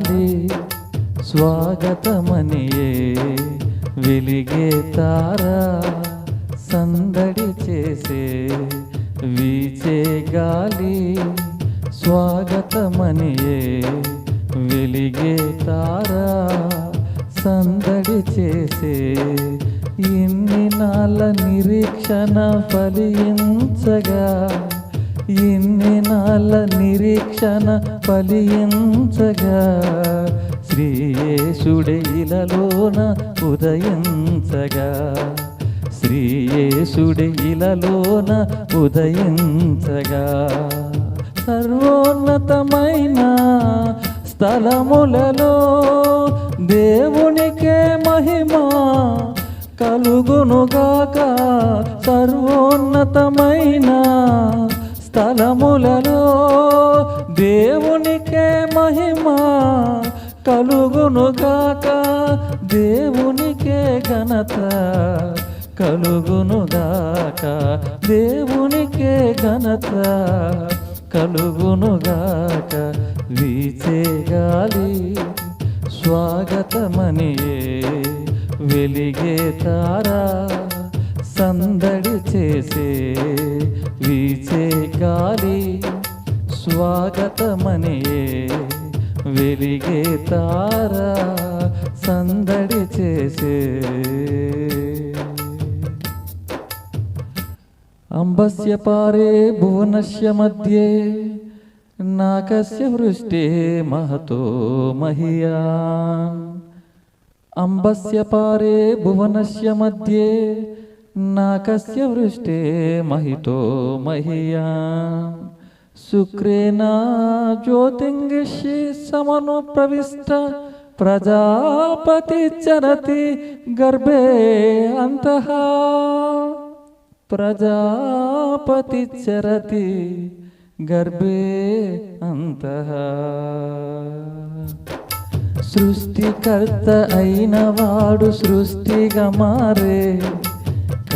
గాలి స్వాగతమనియే వెలిగే తారా సందడి చేసే వీచే గాలి స్వాగతమనియే వెలిగే తారా సందడి చేసే ఇన్ని నాల నిరీక్షణ ఫలించగా ఇన్ని నాళ్ళ నిరీక్షణ ఫలించగా శ్రీయేశుడే ఇలలోన ఉదయించగా. శ్రీయేశుడే ఇలలోన ఉదయించగా. సర్వోన్నతమైన స్థలములలో దేవునికే మహిమ కలుగునుగాక. సర్వోన్నతమైన స్థలములలో దేవునికే మహిమ కలుగునుగాక. దేవునికే ఘనత కలుగునుగాక. దేవునికే ఘనత కలుగునుగాక. వీచే గాలి స్వాగతమనియే. వెలిగే తారా సందడి చేసే వీచే గాలి స్వాగతమనే వెలిగే తార సందడి చేసే. అంబస్య పారే భువనస్య మధ్యే నాకస్య వృష్టే మహతో మహియా. అంబస్య పారే భువనస్య మధ్యే నాకస్య వృష్టే మహితో మహియా. శుక్రేణ జ్యోతింగిషి సమను ప్రవిష్ట. ప్రజాపతి చరతి గర్భే అంతః. ప్రజాపతి చరతి గర్భే అంతః. సృష్టికర్త అయిన వాడు సృష్టిగా మారే.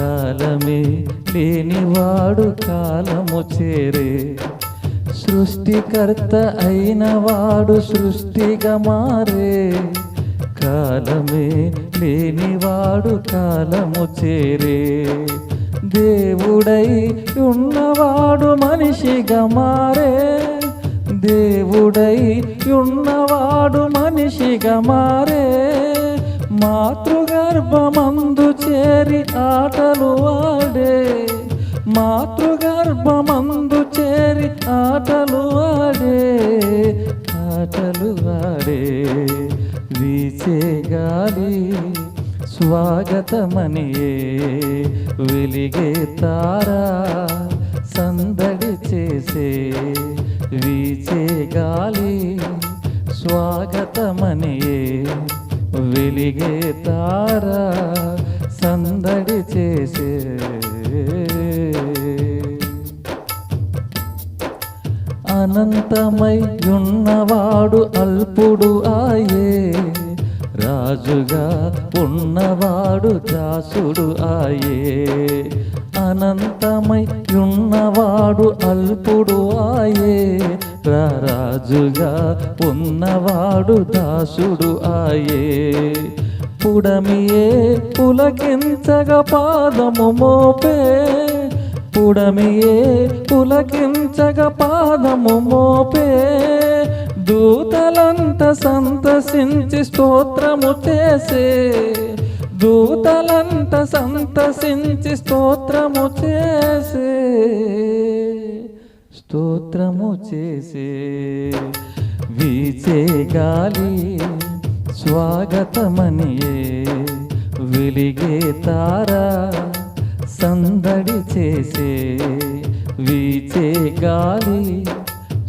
కాలమే లేనివాడు కాలము చేరే. సృష్టికర్త అయిన వాడు సృష్టిగా మారే. కాలమే లేనివాడు కాలము చేరే. దేవుడై ఉన్నవాడు మనిషిగా మారే. దేవుడై ఉన్నవాడు మనిషిగా మారే. మాతృగర్భమందు చేరి ఆటలు ఆడే మాతృగర్భమందు చేరి ఆటలు ఆడే ఆటలు ఆడే వీచే గాలి స్వాగతమనియే వెలిగే తారా సందడి చేసే వీచే గాలి స్వాగతమనియే వెలిగే తారా సందడి చేసే. అనంతమై ఉన్నవాడు అల్పుడు ఆయే. రాజుగా ఉన్నవాడు దాసుడు ఆయే. అనంతమై ఉన్నవాడు అల్పుడు ఆయే. రాజుగా ఉన్నవాడు దాసుడు ఆయే. పుడమియే పులకించగ పాదము మోపే. పుడమియే పులకించగ పాదము మోపే. దూతలంత సంతసించి స్తోత్రము చేసే. దూతలంత సంతసించి స్తోత్రము చేసే. స్తోత్రము చేసే. వీచే గాలి స్వాగతమనియే వెలిగే తారా సందడి చేసే వీచే గాలి.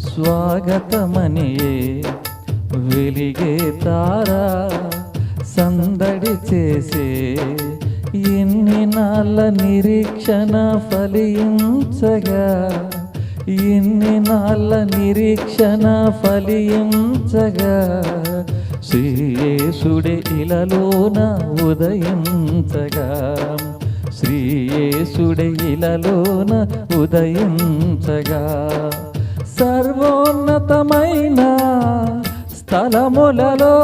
స్వాగతమనియే వెలిగే తారా సందడి చేసే ఎన్ని నాళ్ళ నిరీక్షణ ఫలించగా ఎన్ని నాళ్ళ నిరీక్షణ ఫలించగా శ్రీయేసుడే ఇలలోన ఉదయించగా. శ్రీయేసుడే ఇలలోన ఉదయించగా. సర్వోన్నతమైన స్థలములలో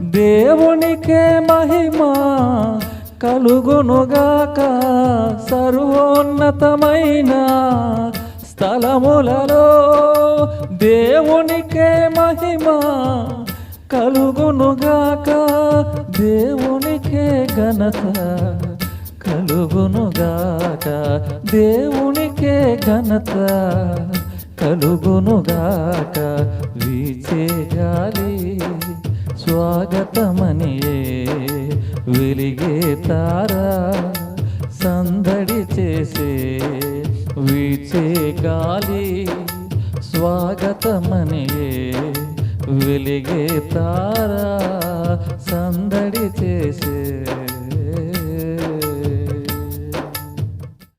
దేవునికే మహిమ కలుగునుగాక. సర్వోన్నతమైన స్థలములలో దేవునికే మహిమ కలుగునుగాక దేవునికే ఘనత. కలుగునుగాక దేవునికే ఘనత. కలుగునుగాక వీచే గాలి. స్వాగతమనియే వెలిగే తారా. సందడి చేసే వీచే గాలి. స్వాగతమనియే వెలిగే తారా సందడి చేసే